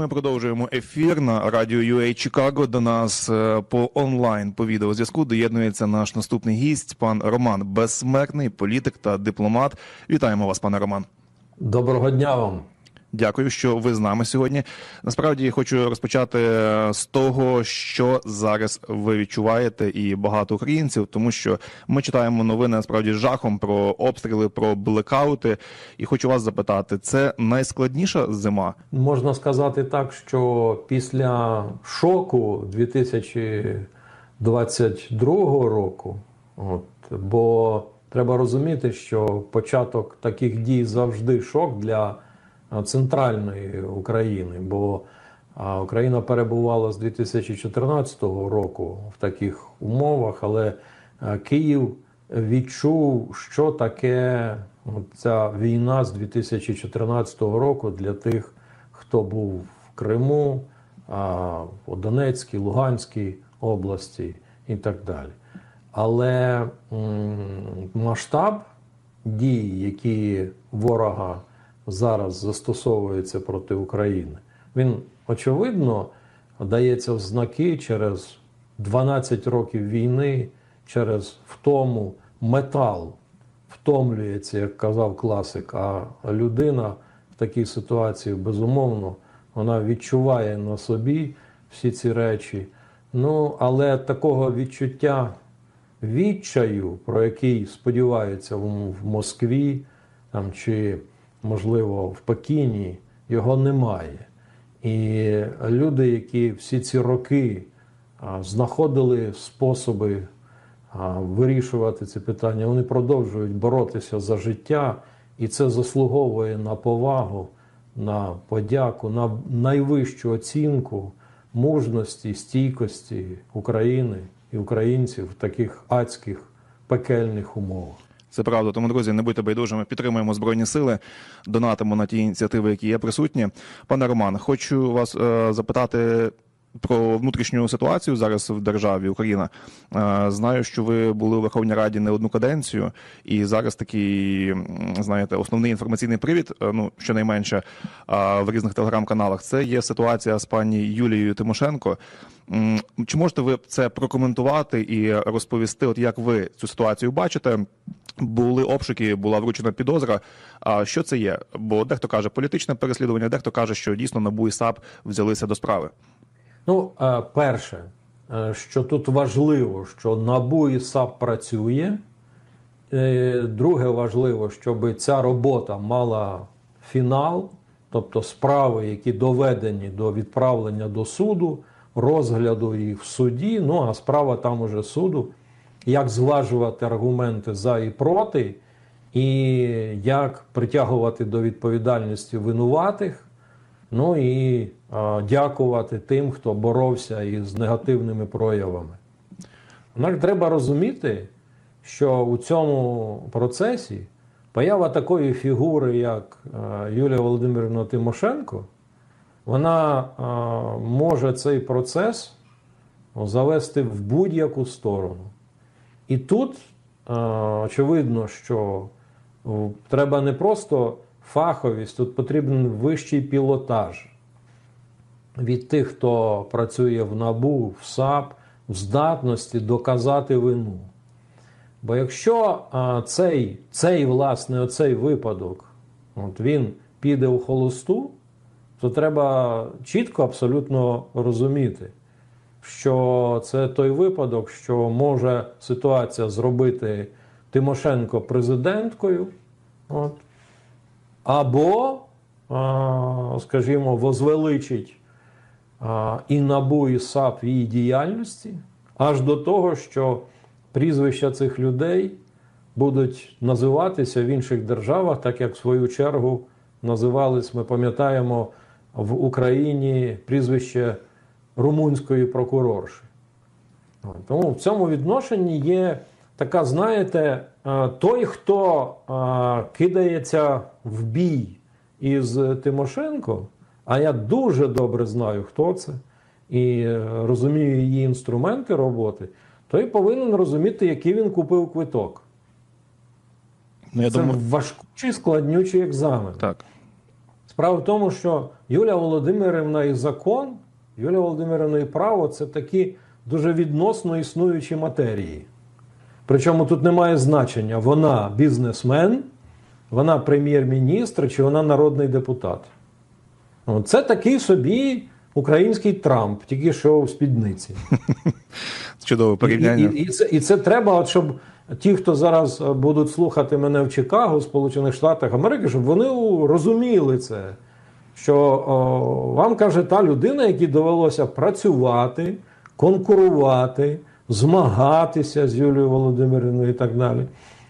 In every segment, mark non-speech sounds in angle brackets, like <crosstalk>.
Ми продовжуємо ефір на радіо UA Чикаго. До нас е, по онлайн по відеозв'язку доєднується наш наступний гість, пан Роман Безсмертний, політик та дипломат. Вітаємо вас, пане Роман. Доброго дня вам. Дякую, що ви з нами сьогодні. Насправді хочу розпочати е, з того, що зараз ви відчуваєте, і багато українців, тому що ми читаємо новини насправді з жахом про обстріли, про блекаути. І хочу вас запитати: це найскладніша зима? Можна сказати так, що після шоку 2022 року, от, бо треба розуміти, що початок таких дій завжди шок для центральної України, бо Україна перебувала з 2014 року в таких умовах, але Київ відчув, що таке ця війна з 2014 року для тих, хто був в Криму, у Донецькій, Луганській області і так далі. Але масштаб дій, які ворога зараз застосовуються проти України, він очевидно дається в знаки через 12 років війни, через втому метал втомлюється, як казав класик. А людина в такій ситуації, безумовно, вона відчуває на собі всі ці речі. Ну, але такого відчуття відчаю, про який сподіваються в Москві там, чи, можливо, в Пекіні, його немає. І люди, які всі ці роки знаходили способи вирішувати ці питання, вони продовжують боротися за життя, і це заслуговує на повагу, на подяку, на найвищу оцінку мужності, стійкості України і українців в таких адських пекельних умовах. Це правда. Тому, друзі, не будьте байдужими, підтримуємо збройні сили, донатимо на ті ініціативи, які є присутні. Пане Роман, хочу вас е, запитати. Про внутрішню ситуацію зараз в державі Україна Е, знаю, що ви були у Верховній Раді не одну каденцію, і зараз такий знаєте основний інформаційний привід, е, ну щонайменше е, в різних телеграм-каналах. Це є ситуація з пані Юлією Тимошенко. Чи можете ви це прокоментувати і розповісти, от як ви цю ситуацію бачите? Були обшуки, була вручена підозра. А що це є? Бо дехто каже політичне переслідування, дехто каже, що дійсно НАБУ і САП взялися до справи. Ну, е, перше, е, що тут важливо, що НАБУ і САП працює. Е, Друге, важливо, щоб ця робота мала фінал, тобто справи, які доведені до відправлення до суду, розгляду їх в суді. Ну а справа там уже суду, як зважувати аргументи за і проти, і як притягувати до відповідальності винуватих. Ну і а, дякувати тим, хто боровся із негативними проявами. Однак треба розуміти, що у цьому процесі поява такої фігури, як Юлія Володимирівна Тимошенко, вона може цей процес завести в будь-яку сторону. І тут а, очевидно, що треба не просто фаховість, тут потрібен вищий пілотаж від тих, хто працює в НАБУ, в САП, в здатності доказати вину. Бо якщо а, цей, цей, власне, оцей випадок, от він піде у холосту, то треба чітко абсолютно розуміти, що це той випадок, що може ситуація зробити Тимошенко президенткою. От, або, скажімо, возвеличить і НАБУ, і САП її діяльності, аж до того, що прізвища цих людей будуть називатися в інших державах, так як в свою чергу називались, ми пам'ятаємо, в Україні прізвище румунської прокурорші. Тому в цьому відношенні є така, знаєте, е, той, хто е, кидається в бій із Тимошенко, а я дуже добре знаю, хто це, і е, розумію її інструменти роботи, той повинен розуміти, який він купив квиток. Ну я Це думаю, важкий складнючий екзамен. так. Справа в тому, що Юлія Володимирівна і закон, Юлія Володимирівна і право це такі дуже відносно існуючі матерії. Причому тут немає значення, вона бізнесмен, вона прем'єр-міністр чи вона народний депутат. Ну, Це такий собі український Трамп, тільки що у спідниці. <laughs> Чудове І, порівняння. і, і, це, і це треба, от, щоб ті, хто зараз е, будуть слухати мене в Чикаго, Сполучених Штатах Америки, щоб вони розуміли це. Що о, вам каже та людина, якій довелося працювати, конкурувати, змагатися з Юлією Володимирівною і так далі.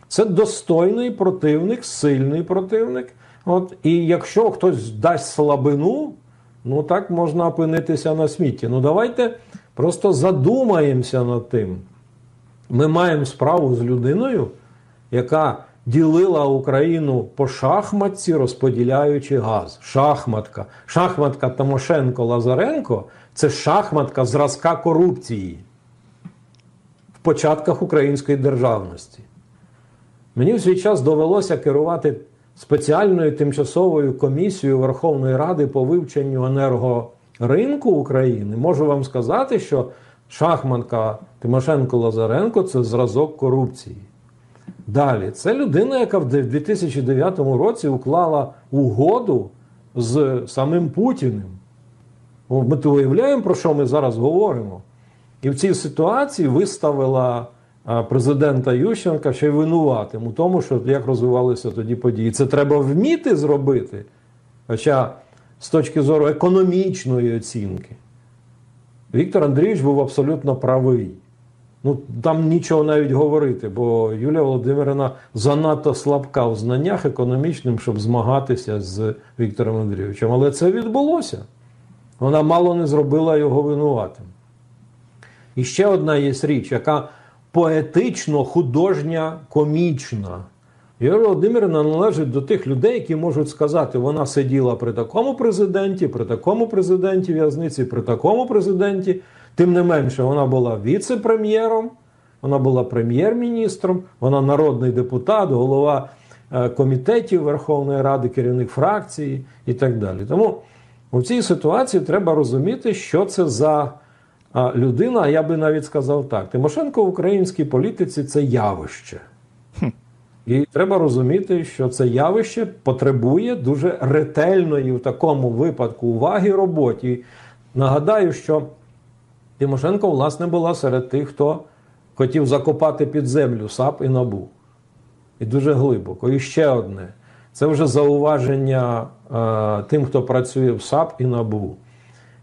Це достойний противник, сильний противник. От, і якщо хтось дасть слабину, ну так можна опинитися на смітті. Ну давайте просто задумаємося над тим. Ми маємо справу з людиною, яка ділила Україну по шахматці, розподіляючи газ. Шахматка. Шахматка Тимошенко Лазаренко це шахматка зразка корупції в початках української державності. Мені в свій час довелося керувати спеціальною тимчасовою комісією Верховної Ради по вивченню енергоринку України. Можу вам сказати, що шахманка Тимошенко Лазаренко це зразок корупції. Далі, це людина, яка в 2009 році уклала угоду з самим Путіним. Ми то уявляємо, про що ми зараз говоримо. І в цій ситуації виставила президента Ющенка ще й винуватим у тому, що як розвивалися тоді події. Це треба вміти зробити. Хоча з точки зору економічної оцінки, Віктор Андрійович був абсолютно правий. Ну, там нічого навіть говорити, бо Юлія Володимирівна занадто слабка в знаннях економічним, щоб змагатися з Віктором Андрійовичем. Але це відбулося. Вона мало не зробила його винуватим. І ще одна є річ, яка поетично, художня, комічна. Юлія Володимирівна належить до тих людей, які можуть сказати, вона сиділа при такому президенті, при такому президенті в'язниці, при такому президенті. Тим не менше, вона була віце-прем'єром, вона була прем'єр-міністром, вона народний депутат, голова е, комітетів Верховної Ради, керівник фракції і так далі. Тому у цій ситуації треба розуміти, що це за людина. Я би навіть сказав так: Тимошенко в українській політиці це явище. І треба розуміти, що це явище потребує дуже ретельної в такому випадку уваги роботі. Нагадаю, що Тимошенко, власне, була серед тих, хто хотів закопати під землю САП і НАБУ. І дуже глибоко. І ще одне: це вже зауваження е, тим, хто працює в САП і НАБУ.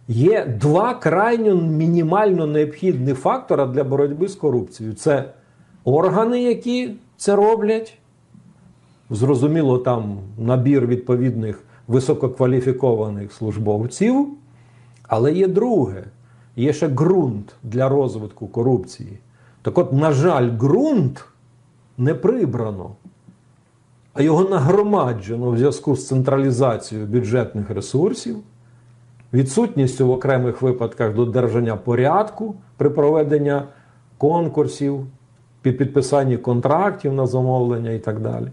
Є два крайньо мінімально необхідні фактора для боротьби з корупцією: це органи, які це роблять. Зрозуміло, там набір відповідних висококваліфікованих службовців. Але є друге, є ще ґрунт для розвитку корупції. Так от, на жаль, ґрунт не прибрано, а його нагромаджено в зв'язку з централізацією бюджетних ресурсів, відсутністю в окремих випадках додержання порядку при проведенні конкурсів, під підписанні контрактів на замовлення і так далі.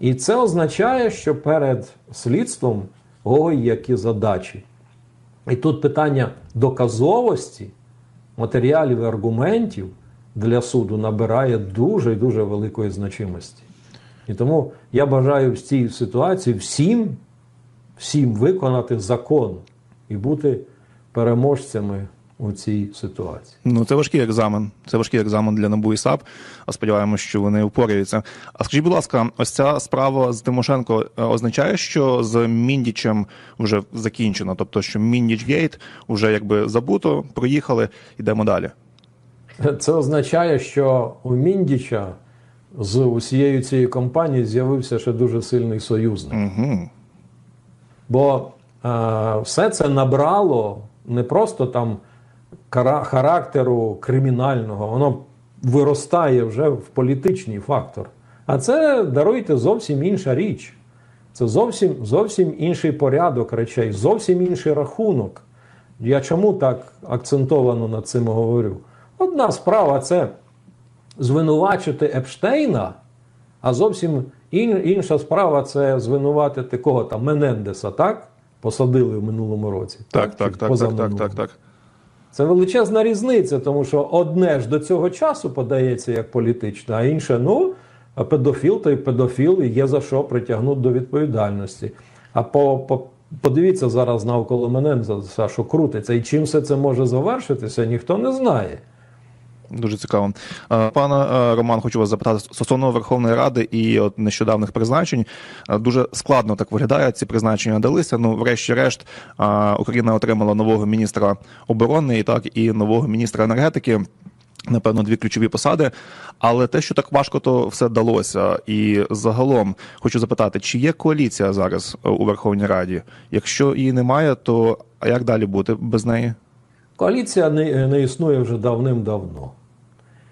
І це означає, що перед слідством ой, які задачі. І тут питання доказовості матеріалів і аргументів для суду набирає дуже і дуже великої значимості. І тому я бажаю в цій ситуації всім, всім виконати закон і бути переможцями у цій ситуації. Ну, це важкий екзамен. Це важкий екзамен для НАБУ і САП. А сподіваємося, що вони впораються. А скажіть, будь ласка, ось ця справа з Тимошенко е, означає, що з Міндічем вже закінчено, тобто, що Міндіч Гейт вже якби забуто, проїхали, йдемо далі. Це означає, що у Міндіча з усією цією компанією з'явився ще дуже сильний союзник. Угу. Бо е, все це набрало не просто там характеру кримінального, воно виростає вже в політичний фактор. А це даруйте зовсім інша річ. Це зовсім, зовсім інший порядок речей, зовсім інший рахунок. Я чому так акцентовано над цим говорю? Одна справа це звинувачити Епштейна, а зовсім інша справа це звинуватити кого там Менендеса, так? Посадили в минулому році. Так, Чи так, так, так, так, так, так. Це величезна різниця, тому що одне ж до цього часу подається як політичне, а інше, ну, педофіл то й педофіл, і є за що притягнути до відповідальності. А по, по, подивіться зараз навколо мене, за що крутиться, і чим все це може завершитися, ніхто не знає. Дуже цікаво. Е, Пане е, Роман, хочу вас запитати стосовно Верховної Ради і от нещодавних призначень. Е, Дуже складно так виглядає. Ці призначення далися. Ну, врешті-решт, Україна отримала нового міністра оборони і так і нового міністра енергетики. Напевно, дві ключові посади, але те, що так важко, то все далося. І загалом хочу запитати, чи є коаліція зараз у Верховній Раді? Якщо її немає, то як далі бути без неї? Коаліція не, не існує вже давним-давно.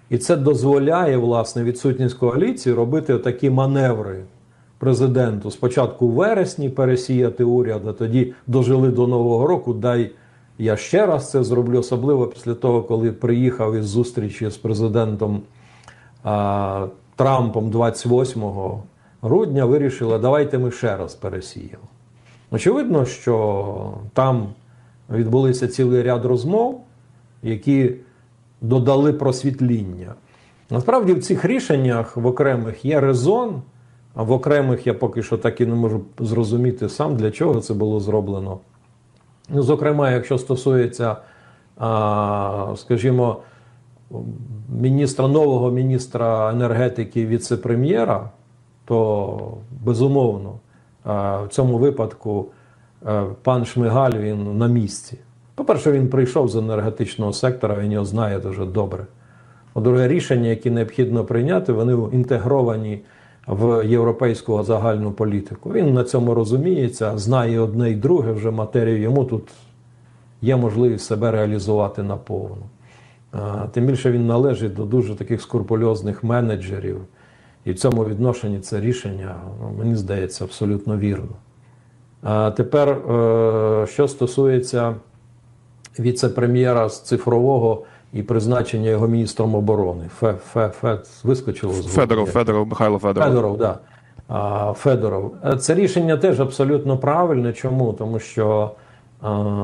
І це дозволяє, власне, відсутність коаліції робити такі маневри президенту. Спочатку в вересні пересіяти уряд, а тоді дожили до Нового року. Дай я ще раз це зроблю, особливо після того, коли приїхав із зустрічі з президентом а, Трампом 28 грудня, вирішили, давайте ми ще раз пересіємо. Очевидно, що там відбулися цілий ряд розмов, які додали просвітління. Насправді, в цих рішеннях в окремих є резон, а в окремих я поки що так і не можу зрозуміти сам, для чого це було зроблено. Ну, зокрема, якщо стосується, скажімо, міністра нового міністра енергетики віце-прем'єра, то безумовно в цьому випадку е, пан Шмигаль він на місці. По-перше, він прийшов з енергетичного сектора, він його знає дуже добре. По-друге, рішення, які необхідно прийняти, вони інтегровані в європейську загальну політику. Він на цьому розуміється, знає одне і друге вже матерію. Йому тут є можливість себе реалізувати наповну. Тим більше він належить до дуже таких скрупульозних менеджерів. І в цьому відношенні це рішення, ну, мені здається, абсолютно вірно. А тепер, е, що стосується віце-прем'єра з цифрового і призначення його міністром оборони. Фе, фе, фе, вискочило з Федоров. Федоров, Михайло Федоров. Федоров, да. А, Федоров. Це рішення теж абсолютно правильне. Чому? Тому що а,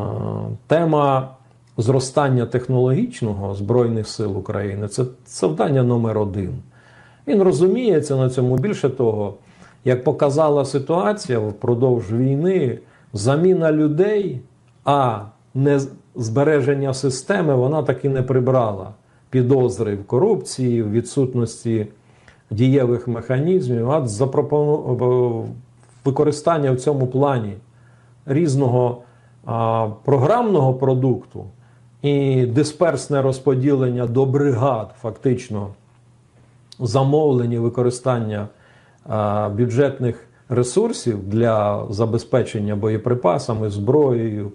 тема зростання технологічного Збройних сил України це завдання номер один. Він розуміється на цьому. Більше того, як показала ситуація впродовж війни, заміна людей, а не збереження системи, вона таки не прибрала. Підозри в корупції, в відсутності дієвих механізмів, а запропону... використання в цьому плані різного а, програмного продукту і дисперсне розподілення до бригад, фактично замовлення використання а, бюджетних ресурсів для забезпечення боєприпасами, зброєю,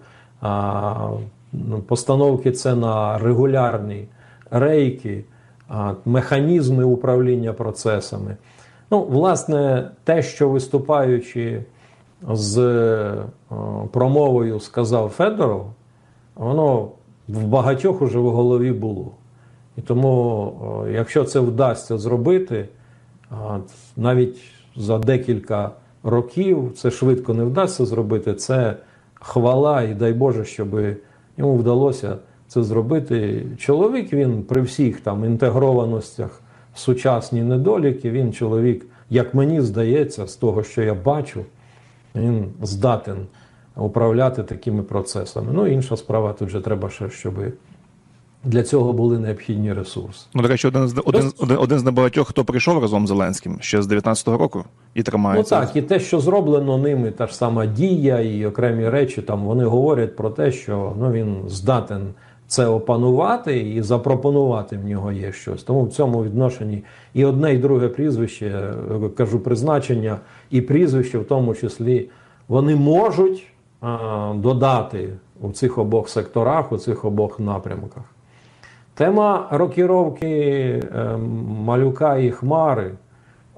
постановки це на регулярні рейки, механізми управління процесами. Ну, власне, те, що виступаючи з е, промовою сказав Федоров, воно в багатьох уже в голові було. І тому, якщо це вдасться зробити, навіть за декілька років це швидко не вдасться зробити, це хвала, і дай Боже, щоб йому вдалося це зробити. Чоловік він при всіх там інтегрованостях сучасні недоліки, він чоловік, як мені здається, з того, що я бачу, він здатен управляти такими процесами. Ну, інша справа, тут же треба ще, щоб для цього були необхідні ресурси. Ну, до речі, один з один, один, один з небагатьох, хто прийшов разом з Зеленським ще з 19-го року і Ну тримається. так, і те, що зроблено ними, та ж сама дія і окремі речі, там вони говорять про те, що ну, він здатен це опанувати і запропонувати в нього є щось. Тому в цьому відношенні і одне, і друге прізвище, е, кажу, призначення, і прізвище, в тому числі, вони можуть а, додати у цих обох секторах, у цих обох напрямках. Тема рокіровки е, малюка і хмари,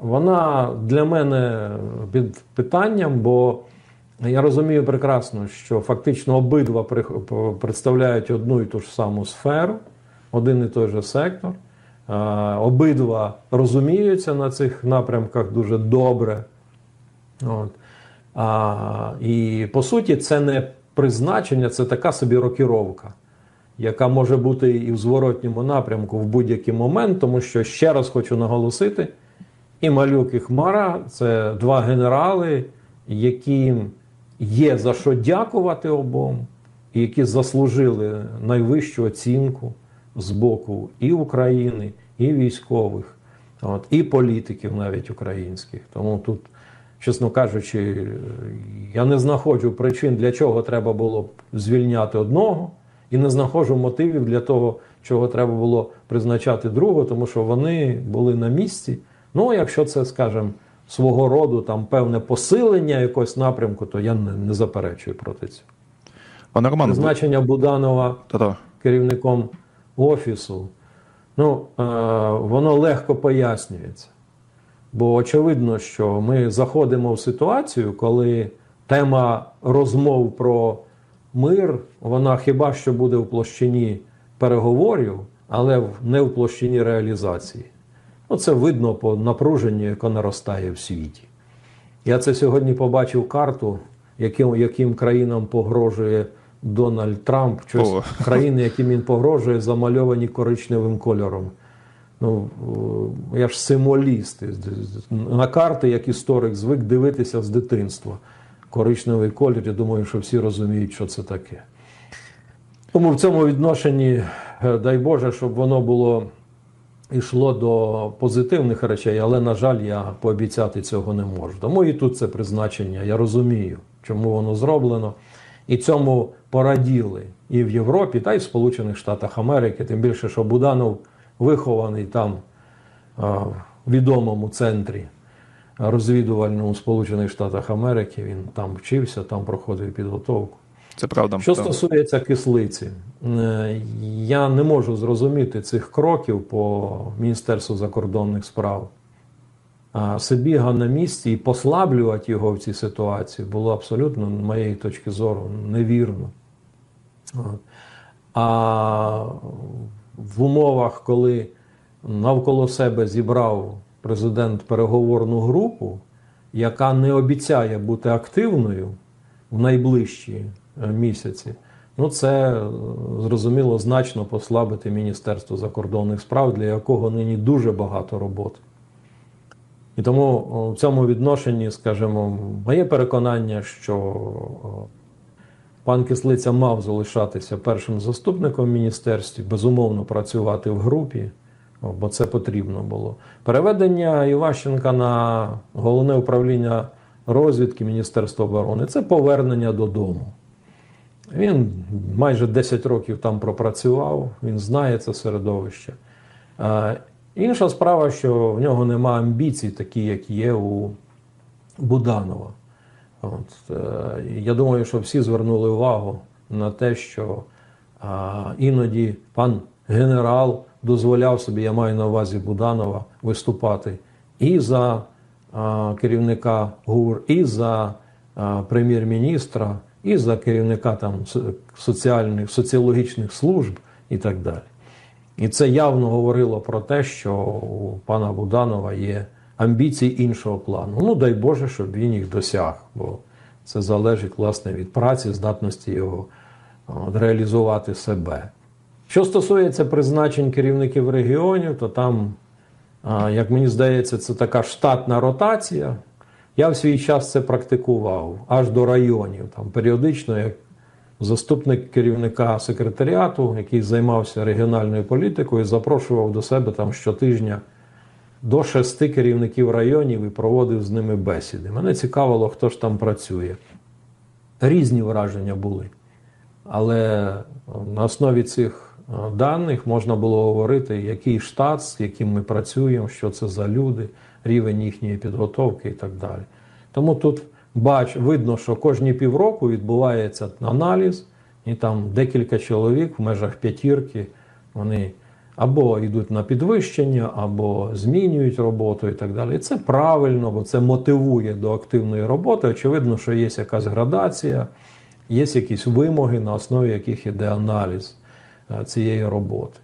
вона для мене під питанням, бо я розумію прекрасно, що фактично обидва представляють одну і ту ж саму сферу, один і той же сектор. обидва розуміються на цих напрямках дуже добре. От. А, і по суті, це не призначення, це така собі рокіровка, яка може бути і в зворотньому напрямку в будь-який момент, тому що ще раз хочу наголосити: і Малюк, і Хмара це два генерали, яким є за що дякувати обом, і які заслужили найвищу оцінку з боку і України, і військових, от, і політиків навіть українських. Тому тут, чесно кажучи, я не знаходжу причин, для чого треба було б звільняти одного, і не знаходжу мотивів для того, чого треба було призначати другого, тому що вони були на місці. Ну, якщо це, скажімо, свого роду там певне посилення якогось напрямку, то я не, не заперечую проти цього. Пане Роман, Призначення Буданова та-та. керівником офісу, ну, е, воно легко пояснюється. Бо очевидно, що ми заходимо в ситуацію, коли тема розмов про мир, вона хіба що буде в площині переговорів, але не в площині реалізації. Ну, це видно по напруженню, яке наростає в світі. Я це сьогодні побачив карту, яким, яким країнам погрожує Дональд Трамп. Щось О. <laughs> країни, яким він погрожує, замальовані коричневим кольором. Ну, е, я ж символіст. На карти, як історик, звик дивитися з дитинства. Коричневий колір, я думаю, що всі розуміють, що це таке. Тому в цьому відношенні, е, дай Боже, щоб воно було йшло до позитивних речей, але, на жаль, я пообіцяти цього не можу. Тому і тут це призначення. Я розумію, чому воно зроблено. І цьому пораділи і в Європі, та й в Сполучених Штатах Америки. Тим більше, що Буданов вихований там в відомому центрі розвідувальному Сполучених Штатах Америки. Він там вчився, там проходив підготовку. Це правда. Що стосується кислиці, е, я не можу зрозуміти цих кроків по Міністерству закордонних справ. Сибіга на місці і послаблювати його в цій ситуації було абсолютно, з моєї точки зору, невірно. А в умовах, коли навколо себе зібрав президент переговорну групу, яка не обіцяє бути активною в найближчі е, місяці, ну це е, зрозуміло значно послабити Міністерство закордонних справ, для якого нині дуже багато роботи. І тому в цьому відношенні, скажімо, моє переконання, що пан Кислиця мав залишатися першим заступником міністерстві, безумовно працювати в групі, бо це потрібно було. Переведення Іващенка на головне управління розвідки Міністерства оборони це повернення додому. Він майже 10 років там пропрацював, він знає це середовище. Інша справа, що в нього нема амбіцій, такі, як є у Буданова. От, е, я думаю, що всі звернули увагу на те, що іноді пан генерал дозволяв собі, я маю на увазі Буданова, виступати і за а, керівника ГУР, і за прем'єр-міністра, і за керівника там соціальних, соціологічних служб і так далі. І це явно говорило про те, що у пана Буданова є амбіції іншого плану. Ну, дай Боже, щоб він їх досяг, бо це залежить власне від праці, здатності його от, реалізувати себе. Що стосується призначень керівників регіонів, то там, як мені здається, це така штатна ротація. Я в свій час це практикував аж до районів. Там періодично, як заступник керівника секретаріату, який займався регіональною політикою, запрошував до себе там щотижня до шести керівників районів і проводив з ними бесіди. Мене цікавило, хто ж там працює. Різні враження були. Але на основі цих даних можна було говорити, який штат, з яким ми працюємо, що це за люди, рівень їхньої підготовки і так далі. Тому тут бач, видно, що кожні півроку відбувається аналіз, і там декілька чоловік в межах п'ятірки вони або йдуть на підвищення, або змінюють роботу і так далі. І це правильно, бо це мотивує до активної роботи. Очевидно, що є якась градація, є якісь вимоги, на основі яких іде аналіз е, цієї роботи.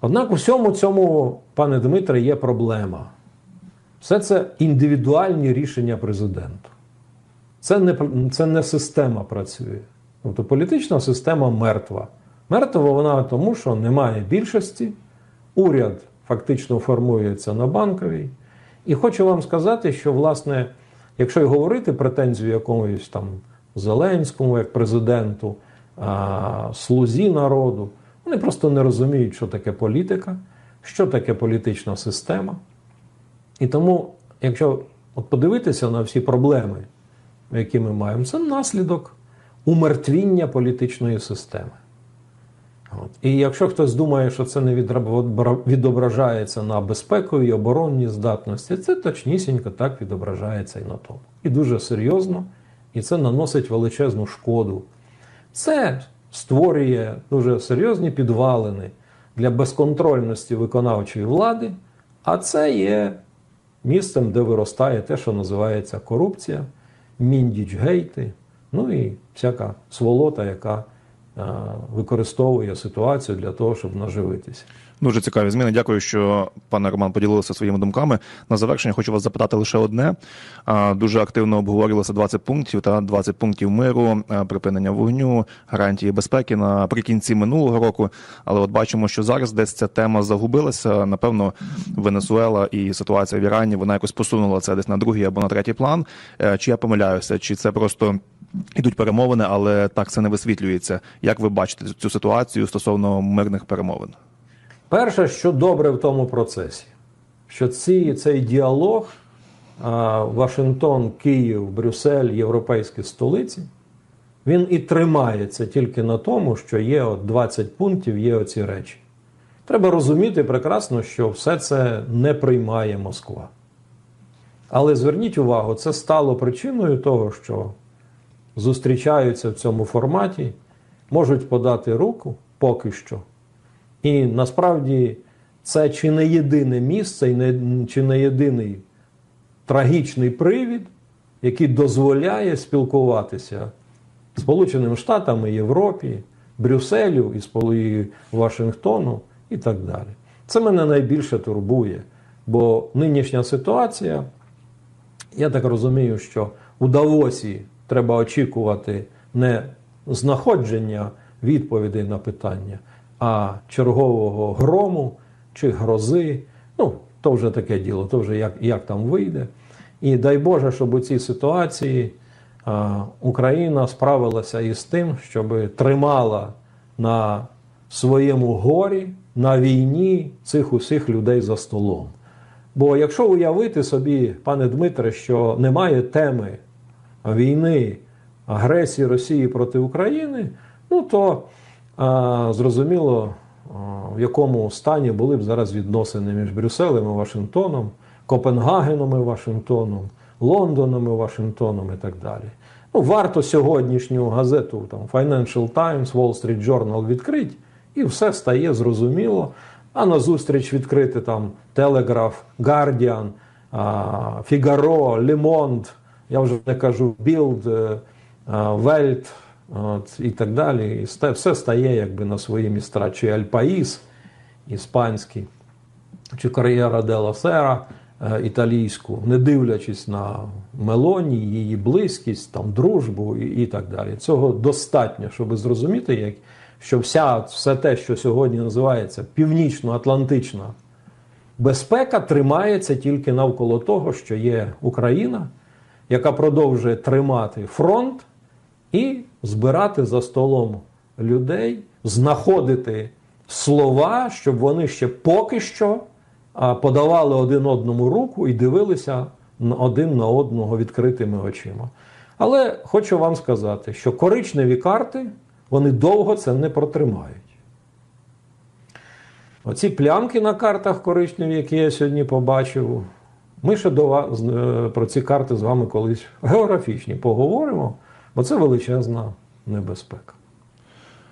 Однак у всьому цьому, пане Дмитре, є проблема. Все це індивідуальні рішення президента. Це не, це не система працює. Тобто політична система мертва. Мертва вона тому, що немає більшості, уряд фактично формується на банковій. І хочу вам сказати, що, власне, якщо й говорити претензію якомусь там Зеленському, як президенту, а, слузі народу, вони просто не розуміють, що таке політика, що таке політична система. І тому, якщо от подивитися на всі проблеми, які ми маємо, це наслідок умертвіння політичної системи. От. І якщо хтось думає, що це не відображається на безпековій оборонній здатності, це точнісінько так відображається і на тому. І дуже серйозно, і це наносить величезну шкоду. Це створює дуже серйозні підвалини для безконтрольності виконавчої влади, а це є місцем, де виростає те, що називається корупція, міндічгейти, ну і всяка сволота, яка використовує ситуацію для того, щоб наживитися. Дуже цікаві зміни. Дякую, що пане Роман поділилися своїми думками. На завершення хочу вас запитати лише одне. Дуже активно обговорювалося 20 пунктів та 20 пунктів миру, е, припинення вогню, гарантії безпеки наприкінці минулого року. Але от бачимо, що зараз десь ця тема загубилася. Напевно, Венесуела і ситуація в Ірані вона якось посунула це десь на другий або на третій план. Е, Чи я помиляюся, чи це просто. Ідуть перемовини, але так це не висвітлюється. Як ви бачите цю ситуацію стосовно мирних перемовин? Перше, що добре в тому процесі, що ці, цей діалог Вашингтон, Київ, Брюссель, європейські столиці, він і тримається тільки на тому, що є от 20 пунктів, є оці речі. Треба розуміти прекрасно, що все це не приймає Москва. Але зверніть увагу, це стало причиною того, що зустрічаються в цьому форматі, можуть подати руку поки що. І насправді це чи не єдине місце, чи не єдиний трагічний привід, який дозволяє спілкуватися Сполученими Штатами, Європі, Брюсселю і Вашингтону і так далі. Це мене найбільше турбує, бо нинішня ситуація, я так розумію, що у Давосі треба очікувати не знаходження відповідей на питання, а чергового грому чи грози. Ну, то вже таке діло, то вже як, як там вийде. І дай Боже, щоб у цій ситуації а, Україна справилася із тим, щоб тримала на своєму горі, на війні цих усіх людей за столом. Бо якщо уявити собі, пане Дмитре, що немає теми війни, агресії Росії проти України, ну то а, зрозуміло, а, в якому стані були б зараз відносини між Брюсселем і Вашингтоном, Копенгагеном і Вашингтоном, Лондоном і Вашингтоном і так далі. Ну, варто сьогоднішню газету там, Financial Times, Wall Street Journal відкрити, і все стає зрозуміло. А назустріч відкрити там Телеграф, Guardian, Фігаро, Лемонд, я вже не кажу Білд, Вельт от, і так далі. І все стає якби на свої місця. Чи Альпаїс іспанський, чи Кар'єра Дела Сера е, італійську, не дивлячись на Мелоні, її близькість, там, дружбу і, і так далі. Цього достатньо, щоб зрозуміти, як, що вся, все те, що сьогодні називається північно-атлантична безпека, тримається тільки навколо того, що є Україна, яка продовжує тримати фронт і збирати за столом людей, знаходити слова, щоб вони ще поки що подавали один одному руку і дивилися один на одного відкритими очима. Але хочу вам сказати, що коричневі карти вони довго це не протримають. Оці плямки на картах коричневі, які я сьогодні побачив, ми ще до вас, е, про ці карти з вами колись географічні поговоримо, бо це величезна небезпека.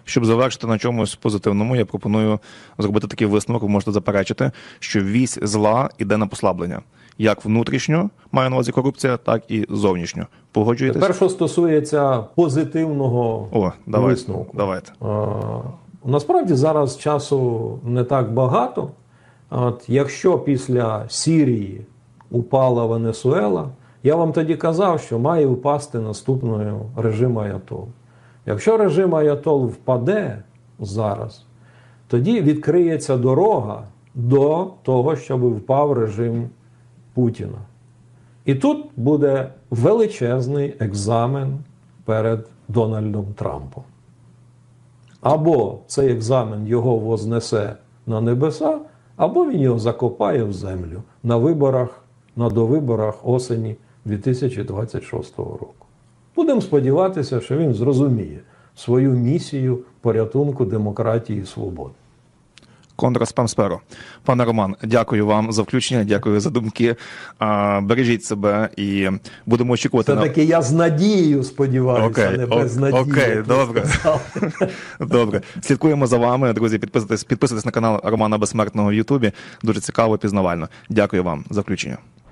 Щоб завершити на чомусь позитивному, я пропоную зробити такий висновок. Ви можете заперечити, що вісь зла іде на послаблення, як внутрішньо має на увазі корупція, так і зовнішньо. Погоджуєтесь? Тепер, що стосується позитивного О, давайте. висновку. Давайте. Е, Насправді зараз часу не так багато. От, якщо після Сірії упала Венесуела, я вам тоді казав, що має впасти наступною режим Аятол. Якщо режим Аятол впаде зараз, тоді відкриється дорога до того, щоб впав режим Путіна. І тут буде величезний екзамен перед Дональдом Трампом. Або цей екзамен його вознесе на небеса, або він його закопає в землю на виборах, на довиборах осені 2026 року. Будемо сподіватися, що він зрозуміє свою місію порятунку демократії і свободи. Кондра Спамсперо. Пане Роман, дякую вам за включення, дякую за думки. Бережіть себе і будемо очікувати Це таки я з надією сподіваюся, Окей, не без надії. окей, добре. <laughs> Добре, слідкуємо за вами, друзі. Підписуйтесь, підписуйтесь на канал Романа Безсмертного в Ютубі. Дуже цікаво, пізнавально. Дякую вам за включення.